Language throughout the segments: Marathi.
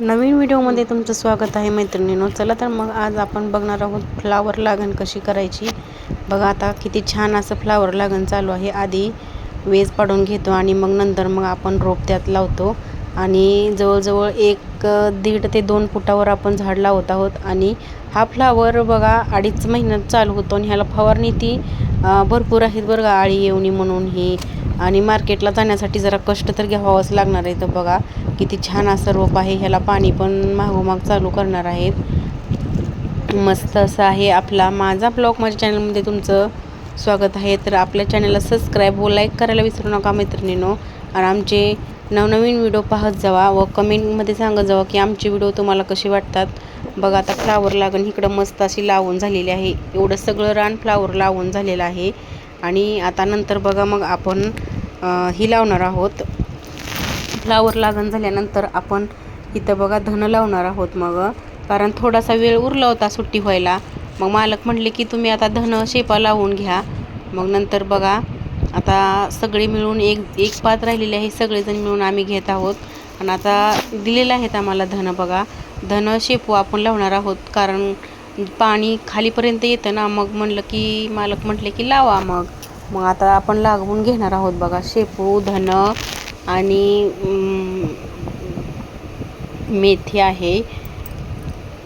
नवीन व्हिडिओमध्ये तुमचं स्वागत आहे मैत्रिणींनो. चला तर मग आज आपण बघणार आहोत फ्लावर लागण कशी करायची. बघा आता किती छान असं फ्लावर लागण चालू आहे. आधी वेज पाडून घेतो आणि मग नंतर मग आपण रोप त्यात लावतो. आणि जवळजवळ एक दीड ते दोन फुटावर आपण झाड लावत आहोत. आणि हा फ्लावर बघा अडीच महिन्यात चालू होतो आणि ह्याला फवारणी ती भरपूर आहेत बरं का आळी येवणी म्हणून ही. आणि मार्केटला जाण्यासाठी जरा कष्ट तर घ्यावावंच लागणार आहे तर बघा. किती छान असं रोप आहे ह्याला पाणी पण मागोमाग चालू करणार आहेत. मस्त असं आहे आपला माझा ब्लॉग माझ्या चॅनलमध्ये तुमचं स्वागत आहे. तर आपल्या चॅनलला सबस्क्राईब व लाईक करायला विसरू नका मैत्रिणीनो. आणि आमचे नवनवीन व्हिडिओ पाहत जावा व कमेंटमध्ये सांगत जावा की आमचे व्हिडिओ तुम्हाला कसे वाटतात. बघा आता फ्लावर लागण इकडं मस्त अशी लावून झालेली आहे. एवढं सगळं रान फ्लावर लावून झालेलं आहे. आणि आता नंतर बघा मग आपण ही लावणार आहोत. फ्लावर लागण झाल्यानंतर आपण इथं बघा धन लावणार आहोत मग. कारण थोडासा वेळ उरला होता सुट्टी व्हायला. मग मालक म्हटले की तुम्ही आता धनं शेपा लावून घ्या. मग नंतर बघा आता सगळे मिळून एक एक पात राहिलेले आहे. सगळेजण मिळून आम्ही घेत आहोत. आणि आता दिलेलं आहेत आम्हाला धन बघा. धन शेपू आपण लावणार आहोत कारण पाणी खालीपर्यंत येतं ना मग म्हणलं की मालक म्हटले की लावा मग. मग आता आपण लागवून घेणार आहोत बघा शेपू धन आणि मेथी आहे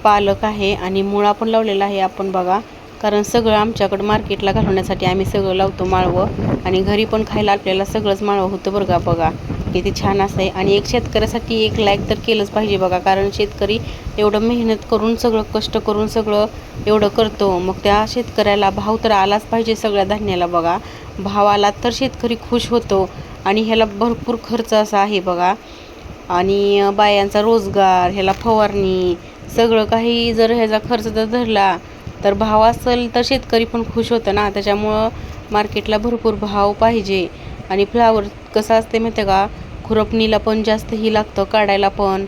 पालक आहे आणि मुळा पण लावलेला आहे आपण बघा. कारण सगळं आमच्याकडं मार्केटला घालवण्यासाठी आम्ही सगळं लावतो माळवं आणि घरी पण खायला आपल्याला सगळंच माळवं होतं बरं का बघा. किती छान असं आहे. आणि एक शेतकऱ्यासाठी एक लाईक तर केलंच पाहिजे बघा. कारण शेतकरी एवढं मेहनत करून सगळं कष्ट करून सगळं एवढं करतो. मग त्या शेतकऱ्याला भाव तर आलाच पाहिजे सगळ्या धान्याला बघा. भाव आला तर शेतकरी खुश होतो. आणि ह्याला भरपूर खर्च असा आहे बघा. आणि बायांचा रोजगार ह्याला फवारणी सगळं काही जर ह्याचा खर्च जर धरला तर भाव असेल तर शेतकरी पण खुश होतं ना. त्याच्यामुळं मार्केटला भरपूर भाव पाहिजे. आणि फ्लावर कसं असते माहिती आहे का? खुरपणीला पण जास्त ही लागतं काढायला पण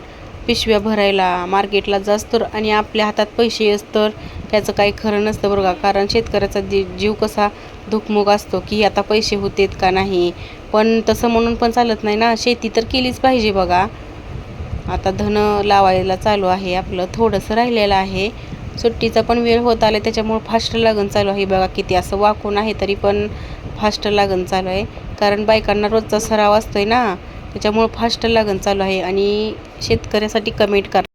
पिशव्या भरायला मार्केटला जास्त आणि आपल्या हातात पैसे असतं त्याचं काही खरं नसतं बरं का. कारण शेतकऱ्याचा जी जीव कसा धुकमुक असतो की आता पैसे होतेत का नाही. पण तसं म्हणून पण चालत नाही ना. शेती तर केलीच पाहिजे बघा. आता धन लावायला चालू आहे आपलं. थोडंसं राहिलेलं आहे. सुट्टीचा पण वेळ होत आला त्याच्यामुळं फास्ट लागण चालू आहे. बघा किती असं वाकून आहे तरी पण फास्ट लागण चालू आहे. कारण बायकांना रोजचा सराव असतोय ना त्याच्यामुळं फास्ट लागण चालू आहे आणि शेतकऱ्यासाठी कमेंट करा.